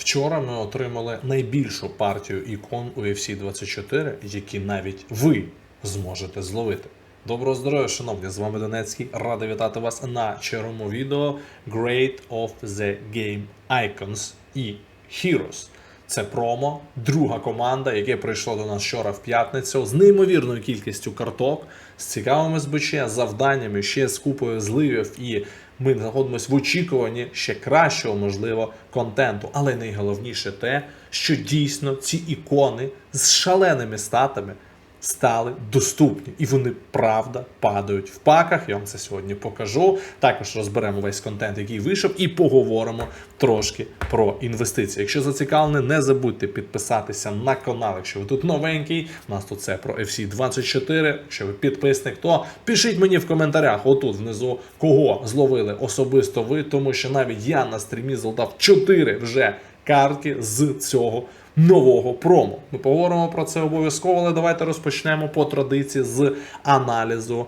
Вчора ми отримали найбільшу партію ікон UFC 24, які навіть ви зможете зловити. Доброго здоров'я, шановні! З вами Донецький. Радий вітати вас на черговому відео Great of the Game Icons і Heroes. Це промо, друга команда, яке прийшло до нас вчора в п'ятницю з неймовірною кількістю карток, з цікавими СБЧ, завданнями, ще з купою зливів, і ми знаходимося в очікуванні ще кращого, можливо, контенту. Але найголовніше те, що дійсно ці ікони з шаленими статами стали доступні, і вони правда падають в паках. Я вам це сьогодні покажу. Також розберемо весь контент, який вийшов, і поговоримо трошки про інвестиції. Якщо зацікавлені, не забудьте підписатися на канал. Якщо ви тут новенький, у нас тут це про FC 24. Якщо ви підписник, то пишіть мені в коментарях отут внизу, кого зловили особисто ви, тому що навіть я на стрімі залутав 4 вже картки з цього нового промо. Ми поговоримо про це обов'язково, але давайте розпочнемо по традиції з аналізу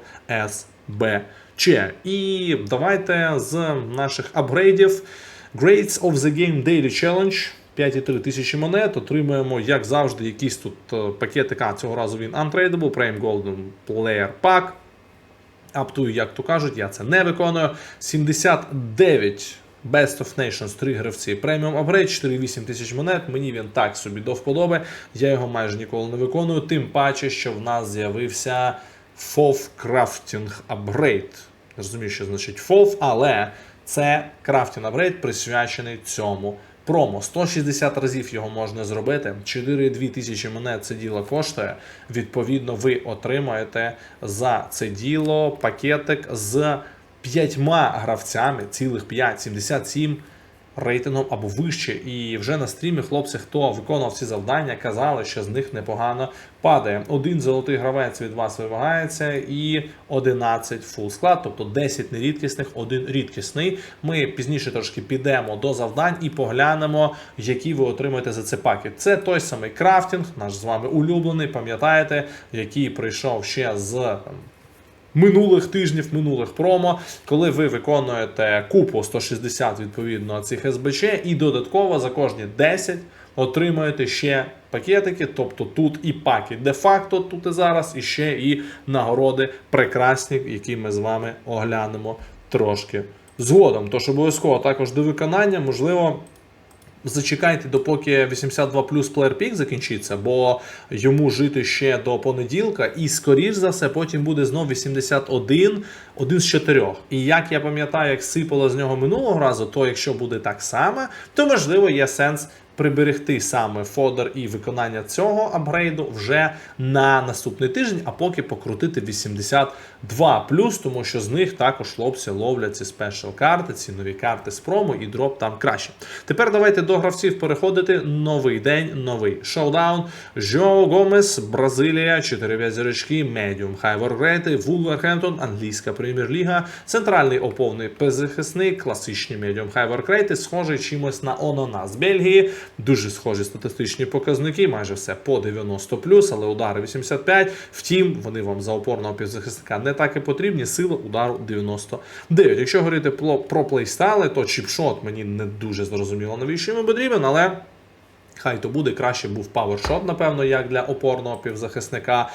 СБЧ. І давайте з наших апгрейдів. Grades of the Game Daily Challenge. 5,3 тисячі монет. Отримуємо, як завжди, якісь тут е, пакетик. А цього разу він Untradeable, Prime Golden Player Pack. Аптую, як то кажуть, я це не виконую. 79 Best of Nations, 3 гравці. Преміум апгрейд 4,8 тисяч монет. Мені він так собі до вподоби. Я його майже ніколи не виконую. Тим паче, що в нас з'явився FOV Crafting Upgrade. Розумію, що значить FOV, але це крафтінг апгрейд присвячений цьому. Промо 160 разів його можна зробити. 4,2 тисячі монет це діло коштує. Відповідно, ви отримаєте за це діло пакетик з п'ятьма гравцями, цілих 5, 77 рейтингом або вище. І вже на стрімі хлопці, хто виконував ці завдання, казали, що з них непогано падає. Один золотий гравець від вас вимагається, і 11 фул склад, тобто 10 нерідкісних, один рідкісний. Ми пізніше трошки підемо до завдань і поглянемо, які ви отримаєте за це пакет. Це той самий крафтінг, наш з вами улюблений, пам'ятаєте, який прийшов ще з минулих тижнів, минулих промо, коли ви виконуєте купу 160 відповідно цих СБЧ, і додатково за кожні 10 отримуєте ще пакетики, тобто тут і паки де-факто тут і зараз, і ще і нагороди прекрасні, які ми з вами оглянемо трошки згодом. Тож обов'язково також до виконання, можливо. Зачекайте, допоки 82 плюс Player пік закінчиться, бо йому жити ще до понеділка, і скоріш за все, потім буде знов 81, один з чотирьох. І як я пам'ятаю, як сипало з нього минулого разу, то якщо буде так само, то можливо є сенс приберегти саме фодер і виконання цього апгрейду вже на наступний тиждень, а поки покрутити 82 плюс, тому що з них також хлопці ловлять ці спешл карти, ці нові карти з промо і дроп там краще. Тепер давайте до гравців переходити. Новий день, новий шоудаун. Жо Гомес, Бразилія, 4 зірочки, медіум, хайворгрейти, Вулверхемптон, англійська прем'єр-ліга, центральний оповний захисник, класичні медіум хайворгрейти, схожий чимось на Онона з Бельгії. Дуже схожі статистичні показники, майже все по 90 але удари 85. Втім, вони вам за опорного півзахисника не так і потрібні. Сила удару 99. Якщо говорити про, про плейстайли, то чіпшот мені не дуже зрозуміло, навіщо йому потрібен, але. Хай то буде краще був павершот, напевно, як для опорного півзахисника.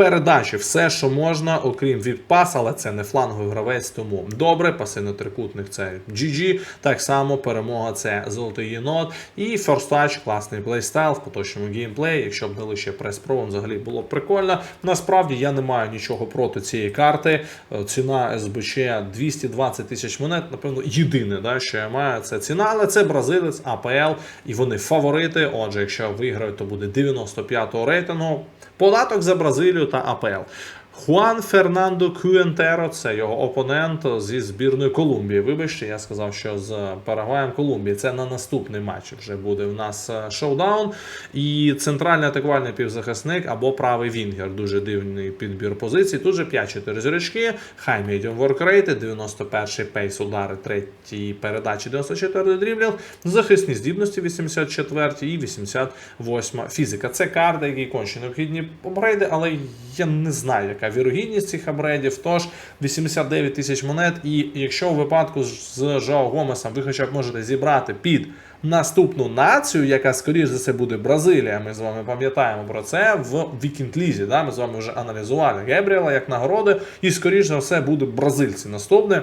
Передачі, все, що можна, окрім відпас, але це не фланговий гравець, тому добре. Пасивний трикутник це GG. Так само перемога це золотий єнот. І Touch, класний плейстайл в поточному геймплеї. Якщо б дали ще прес-про, взагалі було б прикольно. Насправді я не маю нічого проти цієї карти. Е, Ціна СБЧ 220 тисяч монет. Напевно, єдине, да, що я маю, це ціна, але це бразилець, АПЛ, і вони фаворити. Отже, якщо виграють, то буде 95-го рейтингу. Податок за Бразилію та АПЛ. Хуан Фернандо Кюентеро, це його опонент зі збірної Колумбії. Вибачте, я сказав, що з Парагваєм Колумбії. Це на наступний матч вже буде у нас е, шоудаун. І центральний атакувальний півзахисник або правий Вінгер. Дуже дивний підбір позицій. Тут же 5-4 зірочки, хай медіум воркрейти, 91-й пейс удари, третій передачі, 94 дріблінг, захисні здібності 84 і 88 фізика. Це карти, які конче необхідні апгрейди, але я не знаю, яка яка вірогідність цих апгрейдів. Тож 89 тисяч монет. І якщо у випадку з Жао Гомесом ви хоча б можете зібрати під наступну націю, яка скоріш за це буде Бразилія. Ми з вами пам'ятаємо про це в Вікіндлізі. Да? Ми з вами вже аналізували Гебріела як нагороди, і скоріш за все буде бразильці наступне.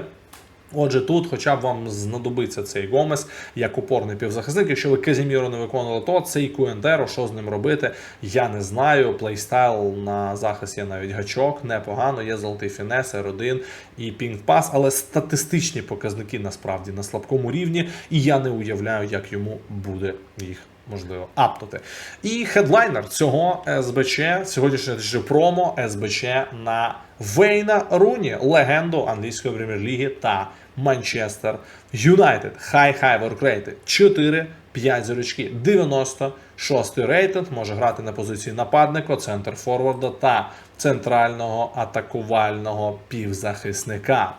Отже, тут, хоча б вам знадобиться цей Гомес як опорний півзахисник. Якщо ви Казіміру не виконували, то цей Куентеро, що з ним робити, я не знаю. Плейстайл на захист є навіть гачок, непогано, є золотий фінес, R1 і пінг-пас, але статистичні показники насправді на слабкому рівні, і я не уявляю, як йому буде їх. Можливо, апнути. І хедлайнер цього СБЧ, сьогоднішнього промо СБЧ на Вейна Руні, легенду англійської прем'єр-ліги та Манчестер Юнайтед. Хай-хай воркрейти 4, 5 зірочки, 96 рейтинг. Може грати на позиції нападника, центр форварда та центрального атакувального півзахисника.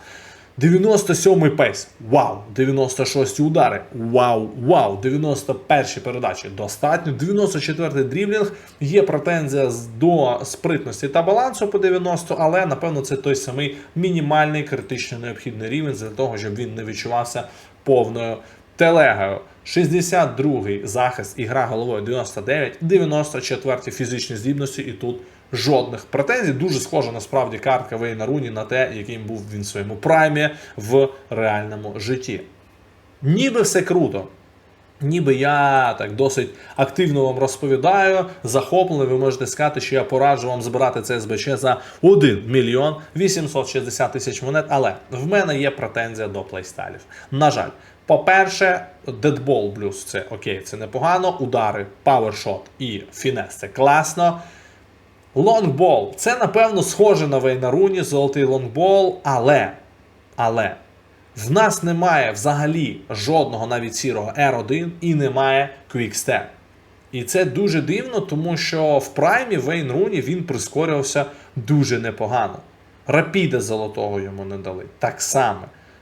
97-й пейс. Вау! 96 удари. Вау, вау! 91 передачі. Достатньо. 94-й дріблінг. Є претензія до спритності та балансу по 90, але напевно це той самий мінімальний критично необхідний рівень для того, щоб він не відчувався повною телегою. 62-й захист і гра головою 99, 94-й фізичні здібності, і тут жодних претензій. Дуже схожа насправді картка Вейна Руні на те, яким був він в своєму праймі в реальному житті. Ніби все круто. Ніби я так досить активно вам розповідаю, захоплений, ви можете сказати, що я пораджу вам збирати це СБЧ за 1 мільйон 860 тисяч монет, але в мене є претензія до плейстайлів. На жаль, по-перше, дедбол блюз це окей, це непогано. Удари, павершот і фінес це класно. Лонгбол. Це, напевно, схоже на Вейнаруні, золотий лонгбол, але, але в нас немає взагалі жодного навіть сірого R1 і немає Quickstep. І це дуже дивно, тому що в праймі Вейн Руні він прискорювався дуже непогано. Рапіда золотого йому не дали. Так само.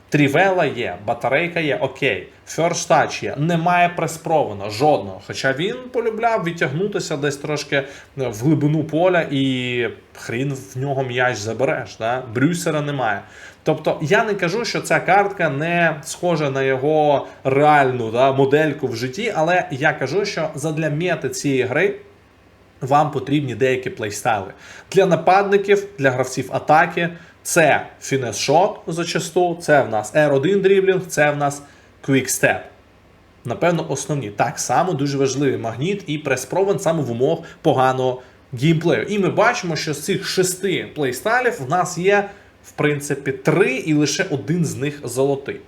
Трівела є, батарейка є, окей. Touch є, немає преспровано, жодного. Хоча він полюбляв відтягнутися десь трошки в глибину поля і хрін в нього м'яч забереш. Да? Брюсера немає. Тобто я не кажу, що ця картка не схожа на його реальну да, модельку в житті, але я кажу, що задля мети цієї гри вам потрібні деякі плейстайли. Для нападників, для гравців атаки це фінес-шот зачасту, це в нас R1 дріблінг, це в нас квікстеп. Напевно, основні. Так само дуже важливий магніт і прес-провен саме в умовах поганого геймплею. І ми бачимо, що з цих шести плейстайлів в нас є, в принципі, три, і лише один з них золотий.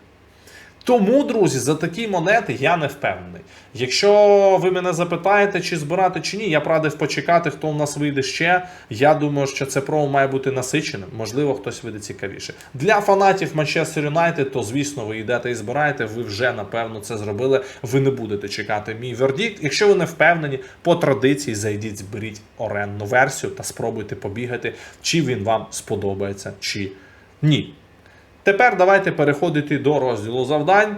Тому, друзі, за такі монети я не впевнений. Якщо ви мене запитаєте, чи збирати чи ні, я б радив почекати, хто у нас вийде ще. Я думаю, що це промо має бути насиченим. Можливо, хтось вийде цікавіше. Для фанатів Манчестер Юнайтед, то звісно, ви йдете і збираєте. Ви вже напевно це зробили. Ви не будете чекати мій вердикт. Якщо ви не впевнені, по традиції зайдіть, зберіть оренду версію та спробуйте побігати, чи він вам сподобається, чи ні. Тепер давайте переходити до розділу завдань.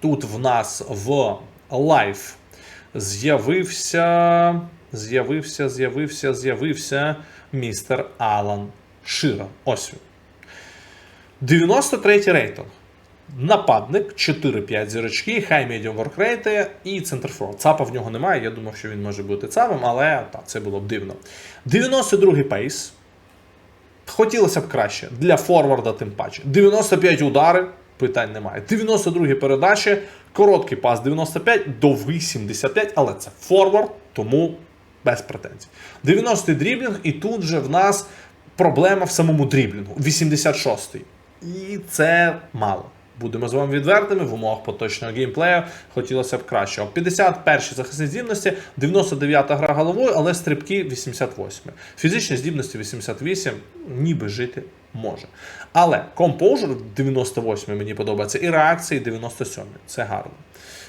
Тут в нас в лайф з'явився. З'явився, з'явився, з'явився містер Алан Шира. Ось він. 93 рейтинг. Нападник 4-5 зірочки, хай медіум воркрейти і центрфор. Цапа в нього немає. Я думав, що він може бути цапом, але та, це було б дивно. 92-й пейс. Хотілося б краще. Для форварда тим паче. 95 удари, питань немає. 92 передачі, короткий пас 95, довгий 75, але це форвард, тому без претензій. 90-й дріблінг, і тут же в нас проблема в самому дріблінгу. 86-й. І це мало. Будемо з вами відвертими в умовах поточного геймплею. Хотілося б кращого. 51 захисні здібності, 99 гра головою, але стрибки 88. Фізичні здібності 88, ніби жити може. Але Composure 98 мені подобається, і реакції 97. Це гарно.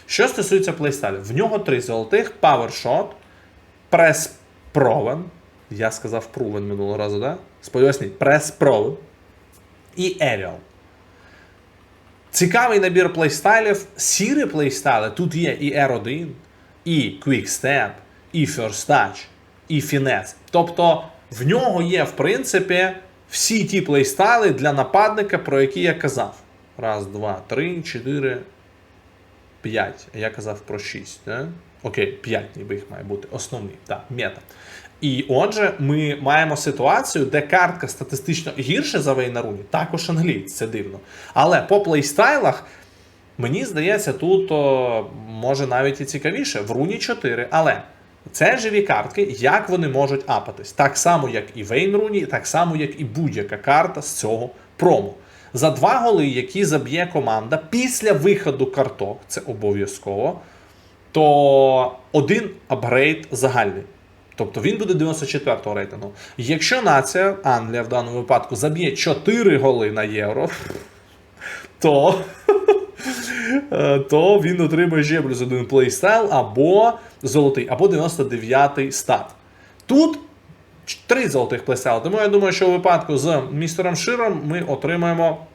Що стосується плейстайлів, в нього три золотих: Press Proven. Я сказав Proven минулого разу, да? Сподіваюсь, Proven і Aerial. Цікавий набір плейстайлів. Сірі плейстайли. Тут є і R1, і Quick Step, і First Touch, і Finesse. Тобто в нього є, в принципі, всі ті плейстайли для нападника, про які я казав. Раз, два, три, чотири, п'ять. Я казав про шість. Да? Окей, п'ять ніби їх має бути. Основні, так, мета. І отже, ми маємо ситуацію, де картка статистично гірше за Вейна Руні, також англієць, це дивно. Але по плейстайлах, мені здається, тут о, може навіть і цікавіше. В руні 4, але це живі картки, як вони можуть апатись. Так само, як і Вейн Руні, так само, як і будь-яка карта з цього прому. За два голи, які заб'є команда після виходу карток, це обов'язково, то один апгрейд загальний. Тобто він буде 94-го рейтингу. Якщо нація, Англія в даному випадку, заб'є 4 голи на євро, то, то він отримає ще плюс один плейстайл або золотий, або 99-й стат. Тут три золотих плейстайли. Тому я думаю, що у випадку з містером Широм ми отримаємо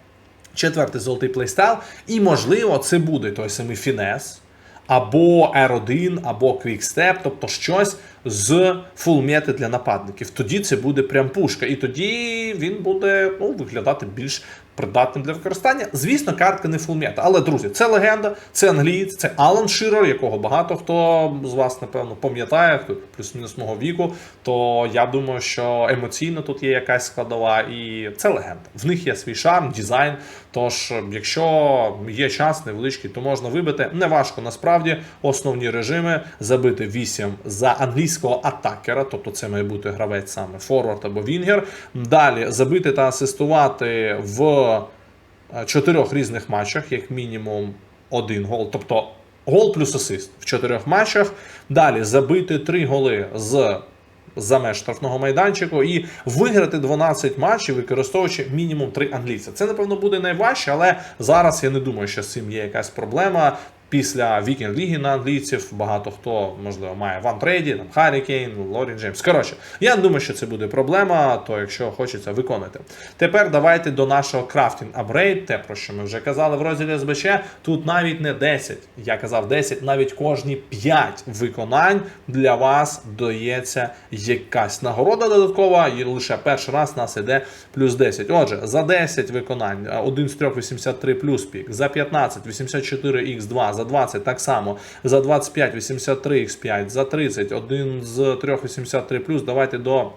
четвертий золотий плейстайл. І, можливо, це буде той самий Фінес, або R1, або Quickstep, тобто щось з фулмети для нападників. Тоді це буде прям пушка. І тоді він буде ну, виглядати більш придатним для використання. Звісно, картка не фулмета. Але, друзі, це легенда, це англієць, це Алан Ширер, якого багато хто з вас, напевно, пам'ятає, хто плюс-мінус мого віку. То я думаю, що емоційно тут є якась складова, і це легенда. В них є свій шарм, дизайн. Тож, якщо є час невеличкий, то можна вибити. Неважко насправді основні режими забити 8 за англійського атакера, тобто це має бути гравець саме форвард або вінгер. Далі забити та асистувати в е, чотирьох різних матчах, як мінімум один гол. Тобто гол плюс асист в чотирьох матчах. Далі забити три голи з за меж штрафного майданчику і виграти 12 матчів, використовуючи мінімум 3 англійця. Це, напевно, буде найважче, але зараз я не думаю, що з цим є якась проблема. Після Вікінг Ліги на англійців багато хто, можливо, має Ван Трейді, там Харі Кейн, Лорін Джеймс. Коротше, я не думаю, що це буде проблема, то якщо хочеться виконати. Тепер давайте до нашого крафтінг апгрейд, те, про що ми вже казали в розділі СБЧ. Тут навіть не 10, я казав 10, навіть кожні 5 виконань для вас дається якась нагорода додаткова, і лише перший раз нас іде плюс 10. Отже, за 10 виконань, один з трьох 83 плюс пік, за 15 84 х 2 за 20 так само, за 25 83 х 5 за 30 один з 3, 83 плюс. Давайте до.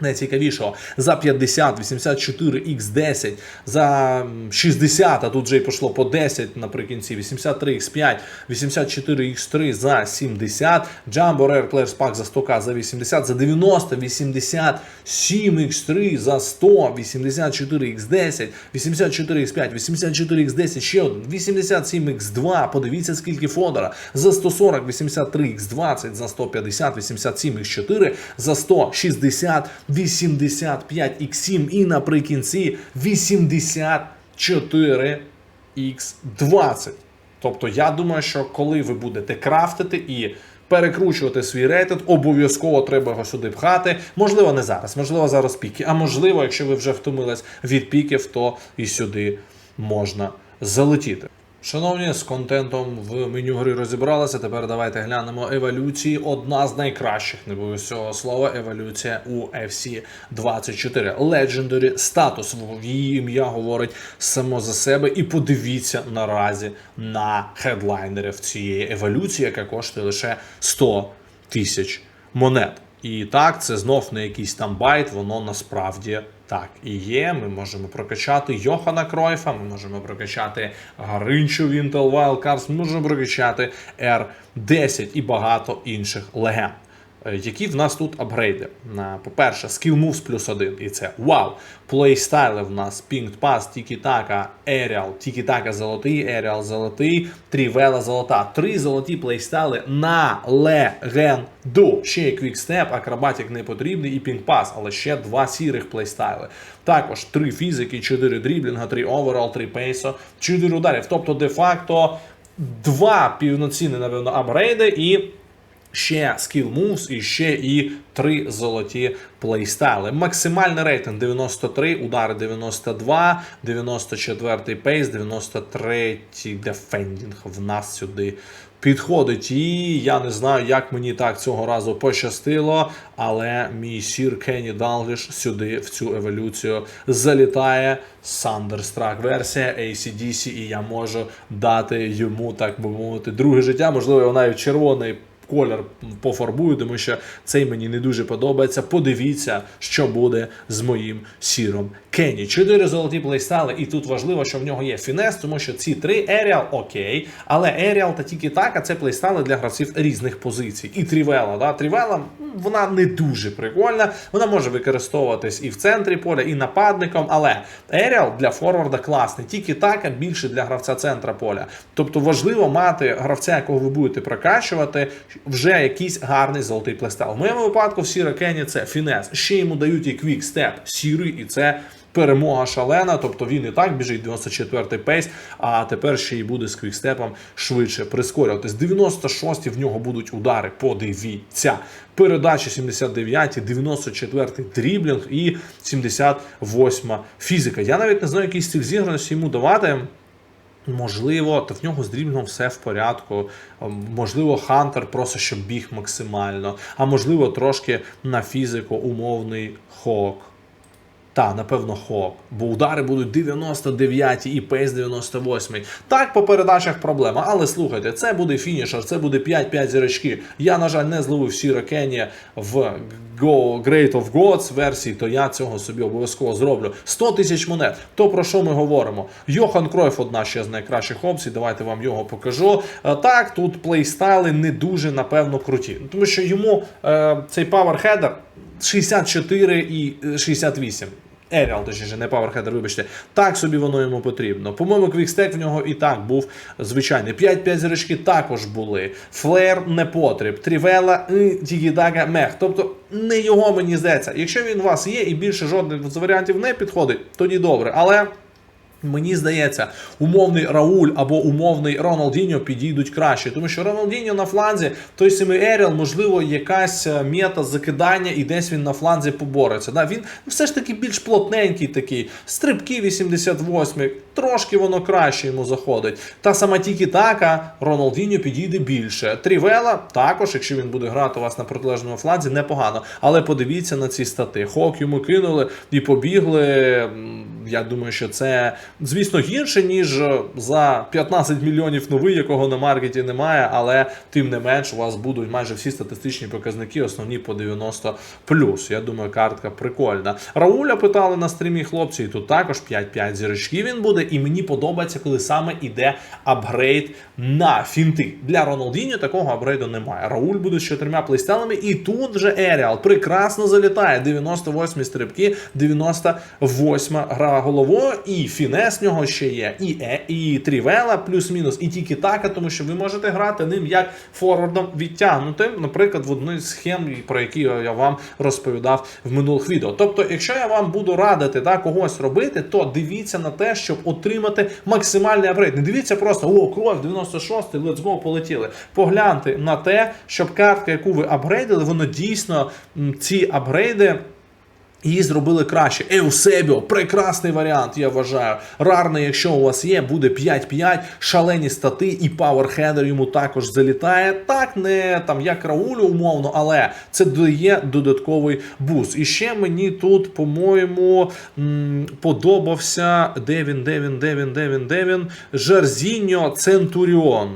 Найцікавішого. За 50, 84, x 10 за 60, а тут вже й пішло по 10 наприкінці, 83 x 5 84 x 3 за 70, Jumbo Rare Players Pack за 100к за 80, за 90, 87 x 3 за 100, 84 x 10 84 x 5 84 x 10 ще один, 87 x 2 подивіться, скільки Фодора, за 140, 83 x 20 за 150, 87 x 4 за 160. 85X7 і наприкінці 84X20. Тобто, я думаю, що коли ви будете крафтити і перекручувати свій рейтинг, обов'язково треба його сюди пхати. Можливо, не зараз, можливо, зараз піки. А можливо, якщо ви вже втомились від піків, то і сюди можна залетіти. Шановні, з контентом в меню гри розібралися. Тепер давайте глянемо еволюції. Одна з найкращих, не боюсь цього слова, еволюція у FC 24. Legendary статус. Її ім'я говорить само за себе. І подивіться наразі на хедлайнерів цієї еволюції, яка коштує лише 100 тисяч монет. І так, це знов не якийсь там байт, воно насправді так і є. Ми можемо прокачати Йохана Кройфа, ми можемо прокачати Гаринчу Вінтел Wildcards, ми можемо прокачати R10 і багато інших легенд. Е, Які в нас тут апгрейди? По-перше, Skill Moves плюс один, і це вау. Плейстайли в нас Pinged Pass, Тікі-Така, Aerial, Тікі-Така золотий, Aerial золотий, Трівела золота. Три золоті плейстайли на легенду. Ще є Quickstep, Акробатик не потрібний і Pinged Pass, але ще два сірих плейстайли. Також три фізики, чотири дріблінга, три оверал, три пейсо, чотири ударів. Тобто, де-факто два повноцінні, напевно, апгрейди і ще Skill Moves і ще і три золоті плейстайли. Максимальний рейтинг 93, удари 92, 94 пейс, 93 дефендінг в нас сюди підходить. І я не знаю, як мені так цього разу пощастило, але мій сір Кенні Далгліш сюди, в цю еволюцію, залітає. Thunderstruck версія ACDC, і я можу дати йому, так би мовити, друге життя. Можливо, його навіть червоний колір пофарбую, тому що цей мені не дуже подобається. Подивіться, що буде з моїм сіром Кенні. Чотири золоті плейстайли, і тут важливо, що в нього є фінес, тому що ці три Еріал окей, але Еріал та тільки так, а це плейстайли для гравців різних позицій. І Трівела. Да? Трівела вона не дуже прикольна. Вона може використовуватись і в центрі поля, і нападником, але Еріал для форварда класний. Тільки так, а більше для гравця центра поля. Тобто важливо мати гравця, якого ви будете прокачувати, вже якийсь гарний золотий плейстайл. В моєму випадку в Сіра Кенні це фінес. Ще йому дають і квікстеп сірий, і це. Перемога шалена, тобто він і так біжить 94-й пейс, а тепер ще й буде з квікстепом швидше прискорюватись. 96-ті в нього будуть удари. Подивіться. Передача 79, 94-й дріблінг і 78 фізика. Я навіть не знаю, який стиль зіграності йому давати. Можливо, то в нього з дрібного все в порядку. Ем, Можливо, Хантер просто щоб біг максимально. А можливо, трошки на фізику умовний хок. Та, напевно, хок. Бо удари будуть 99 і пейс 98. Так, по передачах проблема. Але слухайте, це буде фінішер, це буде 5-5 зірочки. Я, на жаль, не зловив Сіра Кенні в Go Great of Gods версії, то я цього собі обов'язково зроблю. 100 тисяч монет. То про що ми говоримо? Йохан Кройф одна ще з найкращих опцій. Давайте вам його покажу. Е, Так, тут плейстайли не дуже, напевно, круті. Тому що йому е, цей паверхедер 64 і е, 68. Еріал, точніше, не Powerheader, вибачте. Так собі воно йому потрібно. По-моєму, квікстек в нього і так був звичайний. 5-5 зірочки також були. Флер не потріб. Трівела, Дігідага, Мех. Тобто не його мені здається. Якщо він у вас є і більше жодних з варіантів не підходить, тоді добре. Але. Мені здається, умовний Рауль або умовний Роналдіньо підійдуть краще, тому що Роналдіньо на фланзі, той самий Еріал, можливо, якась е, мета закидання, і десь він на фланзі побореться. Да, він все ж таки більш плотненький такий. Стрибки 88, трошки воно краще йому заходить. Та сама тільки така, Роналдіньо підійде більше. Трівела також, якщо він буде грати у вас на протилежному фланзі, непогано. Але подивіться на ці стати. Хок йому кинули і побігли. Я думаю, що це, звісно, гірше, ніж за 15 мільйонів новий, якого на маркеті немає, але тим не менш у вас будуть майже всі статистичні показники, основні по 90 Я думаю, картка прикольна. Рауля питали на стрімі хлопці, і тут також 5-5 зірочків він буде. І мені подобається, коли саме іде апгрейд на фінти. Для Роналдіньо такого апгрейду немає. Рауль буде з чотирма плейстайлами, і тут вже Еріал прекрасно залітає. 98 стрибки, 98 гра головою, і фінес в нього ще є, і, е, і Трівела плюс-мінус, і тільки така, тому що ви можете грати ним як форвардом відтягнутим, наприклад, в одній з схем, про які я вам розповідав в минулих відео. Тобто, якщо я вам буду радити да, когось робити, то дивіться на те, щоб отримати максимальний апгрейд. Не дивіться просто о, кров 96, let's go, полетіли. Погляньте на те, щоб картка, яку ви апгрейдили, воно дійсно ці апгрейди. Її зробили краще. Еусебіо, прекрасний варіант, я вважаю. Рарний, якщо у вас є, буде 5-5, шалені стати, і пауерхедер йому також залітає. Так, не там як Раулю, умовно, але це дає додатковий буст. І ще мені тут, по-моєму, подобався. Де він, де він, де він, де він, де він? Жарзіньо Центуріон.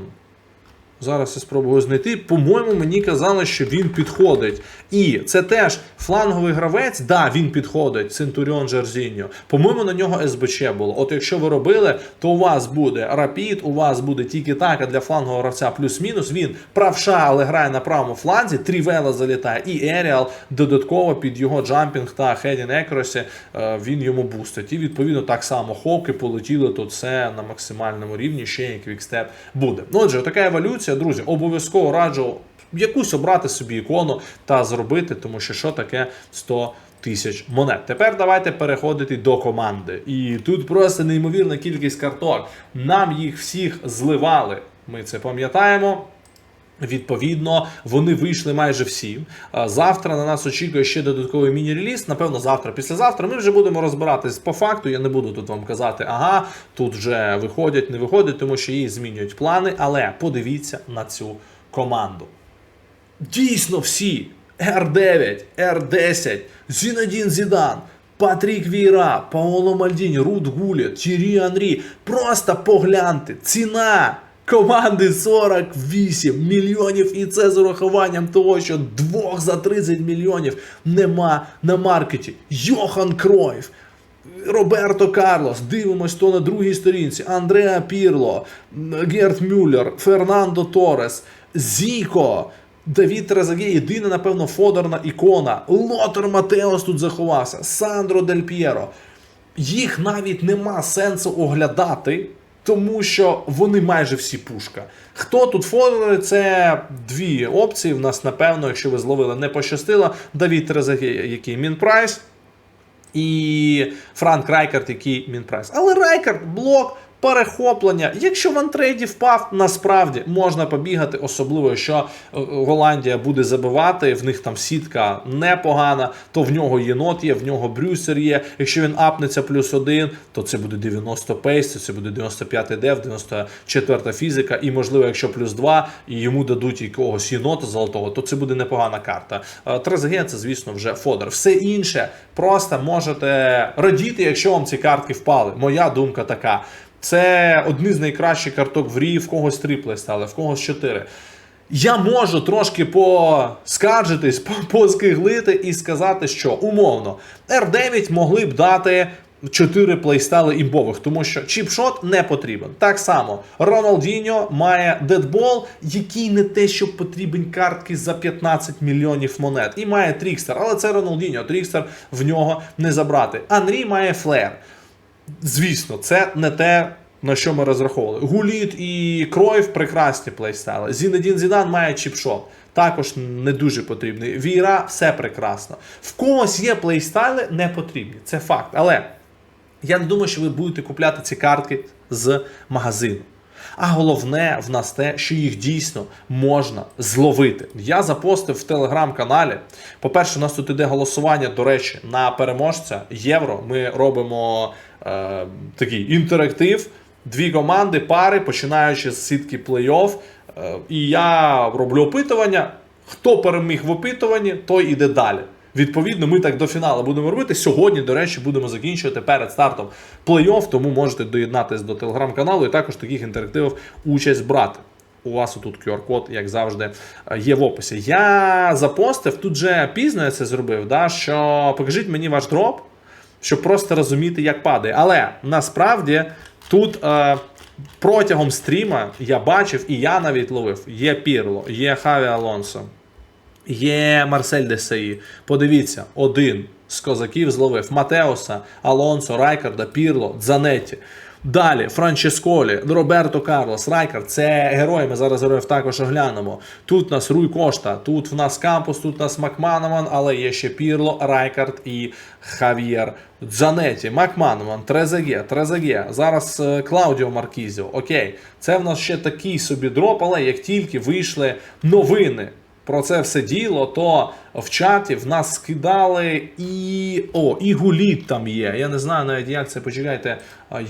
Зараз я спробую знайти. По-моєму, мені казали, що він підходить. І це теж фланговий гравець. Да, він підходить. Центуріон Жерзіньо. По-моєму, на нього СБЧ було. От якщо ви робили, то у вас буде рапід, у вас буде тільки а для флангового гравця плюс-мінус. Він правша, але грає на правому фланзі. Трівела залітає. І Еріал додатково під його джампінг та хедін екросі е, він йому бустить. І відповідно так само ховки полетіли, то це на максимальному рівні ще як квікстеп буде. Ну, Отже, така еволюція, друзі, обов'язково раджу якусь обрати собі ікону та зробити, тому що що таке 100 тисяч монет. Тепер давайте переходити до команди. І тут просто неймовірна кількість карток. Нам їх всіх зливали. Ми це пам'ятаємо. Відповідно, вони вийшли майже всі. Завтра на нас очікує ще додатковий міні-реліз. Напевно, завтра, післязавтра. Ми вже будемо розбиратись по факту. Я не буду тут вам казати, ага, тут вже виходять, не виходять, тому що її змінюють плани. Але подивіться на цю команду. Дійсно всі. Р9, Р10, Зінедін Зідан, Патрік Віра, Паоло Мальдіні, Рут Гуліт, Тірі Анрі. Просто погляньте. Ціна команди 48 мільйонів. І це з урахуванням того, що двох за 30 мільйонів нема на маркеті. Йохан Кройф. Роберто Карлос, дивимось то на другій сторінці. Андреа Пірло, Герт Мюллер, Фернандо Торес, Зіко, Давід Трезаге, єдина, напевно, фодерна ікона. Лотер Матеос тут заховався, Сандро Дель П'єро. Їх навіть нема сенсу оглядати, тому що вони майже всі пушка. Хто тут фодери? Це дві опції. В нас, напевно, якщо ви зловили, не пощастило. Давід Трезаге, який мінпрайс і Франк Райкард, який мінпрайс. Але Райкард блок. Перехоплення, якщо в антрейді впав, насправді можна побігати, особливо що е, Голландія буде забивати, в них там сітка непогана, то в нього єнот є, в нього брюсер є. Якщо він апнеться плюс один, то це буде 90 пейс, це буде 95 дев, 94 фізика, і можливо, якщо плюс 2 і йому дадуть якогось єнота золотого, то це буде непогана карта. Е, Трезеген це, звісно, вже фодер. Все інше просто можете радіти, якщо вам ці картки впали. Моя думка така. Це одні з найкращих карток в Рі, в когось три плейстали, в когось чотири. Я можу трошки поскаржитись, поскиглити і сказати, що умовно R9 могли б дати 4 плейстайли імбових, тому що чіпшот не потрібен. Так само Роналдіньо має дедбол, який не те, що потрібен картки за 15 мільйонів монет. І має Трікстер, але це Роналдіньо, Трікстер в нього не забрати. Анрі має флер. Звісно, це не те, на що ми розраховували. Гуліт і Кройф прекрасні плейстайли. Зінедін Зідан має чіпшот. Також не дуже потрібний. Віра все прекрасно. В когось є плейстайли не потрібні. Це факт. Але я не думаю, що ви будете купляти ці картки з магазину. А головне в нас те, що їх дійсно можна зловити. Я запостив в телеграм-каналі. По-перше, у нас тут іде голосування, до речі, на переможця євро. Ми робимо е, такий інтерактив. Дві команди, пари, починаючи з сітки плей-офф. Е, і я роблю опитування. Хто переміг в опитуванні, той іде далі. Відповідно, ми так до фіналу будемо робити. Сьогодні, до речі, будемо закінчувати перед стартом плей-офф, тому можете доєднатися до телеграм-каналу і також таких інтерактивів участь брати. У вас тут QR-код, як завжди, є в описі. Я запостив, тут же пізно я це зробив, да, що покажіть мені ваш дроп, щоб просто розуміти, як падає. Але насправді тут е, протягом стріма я бачив, і я навіть ловив, є Пірло, є Хаві Алонсо. Є Марсель Десаї. Подивіться, один з козаків зловив Матеоса, Алонсо, Райкарда, Пірло, Дзанетті. Далі Франческолі, Роберто Карлос, Райкард. Це герої. Ми зараз героїв також оглянемо. Тут в нас Руй Кошта, тут в нас Кампус, тут в нас Макманаман, але є ще Пірло, Райкард і Хав'єр Дзанеті, Макманаман, Трезеге, Трезеге. Зараз е, Клаудіо Маркізіо. Окей, це в нас ще такий собі дроп, але як тільки вийшли новини про це все діло, то в чаті в нас скидали і. О, і гуліт там є. Я не знаю навіть, як це почекайте,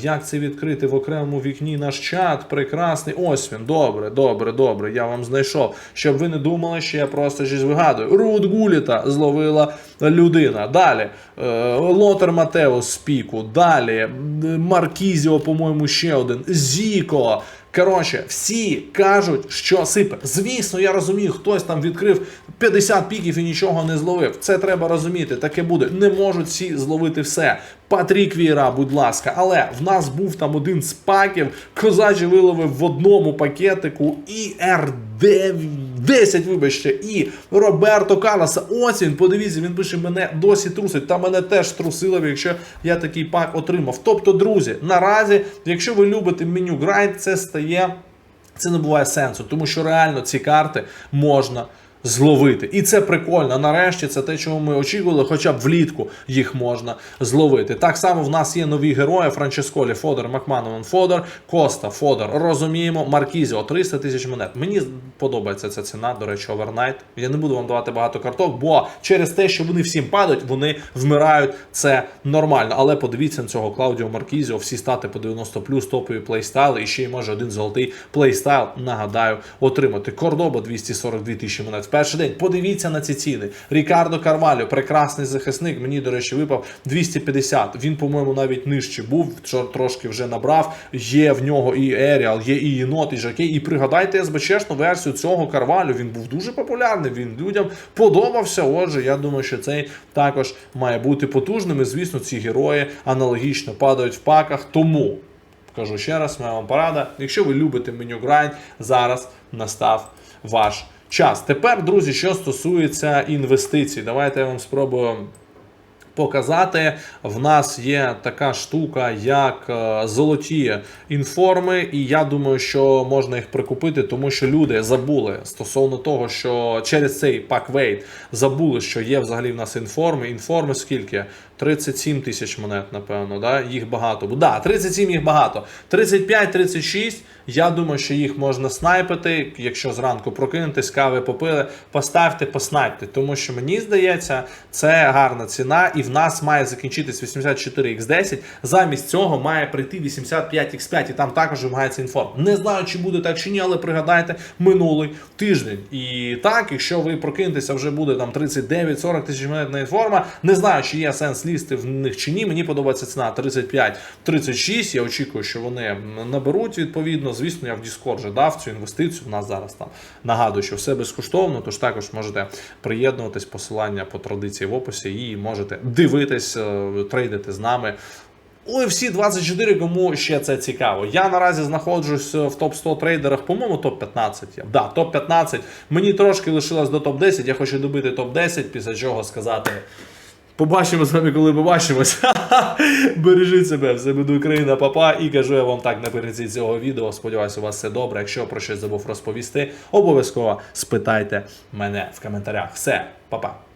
як це відкрити в окремому вікні наш чат. Прекрасний. Ось він. Добре, добре, добре. Я вам знайшов. Щоб ви не думали, що я просто щось вигадую. Рут Гуліта зловила людина. Далі. е, Лотер Матеус з піку. Далі. Маркізіо, по-моєму, ще один. Зіко. Коротше, всі кажуть, що сипе. Звісно, я розумію, хтось там відкрив 50 піків і нічого не зловив. Це треба розуміти. Таке буде. Не можуть всі зловити все. Патрік Віра, будь ласка. Але в нас був там один з паків. Козачі виловив в одному пакетику і R10, вибачте, і Роберто Карлоса. Ось він, подивіться, він пише, мене досі трусить. Та мене теж трусило, якщо я такий пак отримав. Тобто, друзі, наразі, якщо ви любите меню грайд, це стає. Це не буває сенсу, тому що реально ці карти можна зловити. І це прикольно. Нарешті це те, чого ми очікували, хоча б влітку їх можна зловити. Так само в нас є нові герої: Франческолі, Фодор, Макмановен, Фодор, Коста, Фодор. Розуміємо, Маркізіо, 300 тисяч монет. Мені подобається ця ціна. До речі, овернайт. Я не буду вам давати багато карток, бо через те, що вони всім падають, вони вмирають. Це нормально. Але подивіться на цього Клаудіо Маркізіо, всі стати по 90 плюс топові плейстайли, і ще й може один золотий плейстайл, нагадаю, отримати. Кордоба 242 тисячі монет перший день. Подивіться на ці ціни. Рікардо Карвалю, прекрасний захисник. Мені, до речі, випав 250. Він, по-моєму, навіть нижче був, трошки вже набрав. Є в нього і Еріал, є і Єнот, і Жакей. І пригадайте СБЧшну версію цього Карвалю. Він був дуже популярний. Він людям подобався. Отже, я думаю, що цей також має бути потужним. І звісно, ці герої аналогічно падають в паках. Тому кажу ще раз, моя вам порада. Якщо ви любите меню Grind, зараз настав ваш час. Тепер, друзі, що стосується інвестицій, давайте я вам спробую. Показати, в нас є така штука, як е, золоті інформи, і я думаю, що можна їх прикупити, тому що люди забули стосовно того, що через цей паквейт забули, що є взагалі в нас інформи. Інформи скільки? 37 тисяч монет, напевно, да? їх багато. Бо да, 37 їх багато. 35-36, я думаю, що їх можна снайпити. Якщо зранку прокинетесь, кави попили, поставте, поснайпте. Тому що мені здається, це гарна ціна, і в нас має закінчитись 84x10. Замість цього має прийти 85x5, і там також вимагається інформ. Не знаю, чи буде так чи ні, але пригадайте минулий тиждень. І так, якщо ви прокинетеся, вже буде там 39-40 тисяч монет на інформа. Не знаю, чи є сенс лізти в них чи ні. Мені подобається ціна 35-36. Я очікую, що вони наберуть відповідно. Звісно, я в Discord вже дав цю інвестицію. У нас зараз там нагадую, що все безкоштовно. Тож також можете приєднуватись посилання по традиції в описі і можете дивитись, е, трейдити з нами. Всі 24, кому ще це цікаво. Я наразі знаходжусь в топ 100 трейдерах, по-моєму, топ 15 є. Да, топ 15. Мені трошки лишилось до топ 10. Я хочу добити топ 10, після чого сказати. Побачимо з вами, коли побачимось. Бережіть себе, все буде Україна, папа. І кажу я вам так наприкінці цього відео. Сподіваюся, у вас все добре. Якщо про щось забув розповісти, обов'язково спитайте мене в коментарях. Все, папа.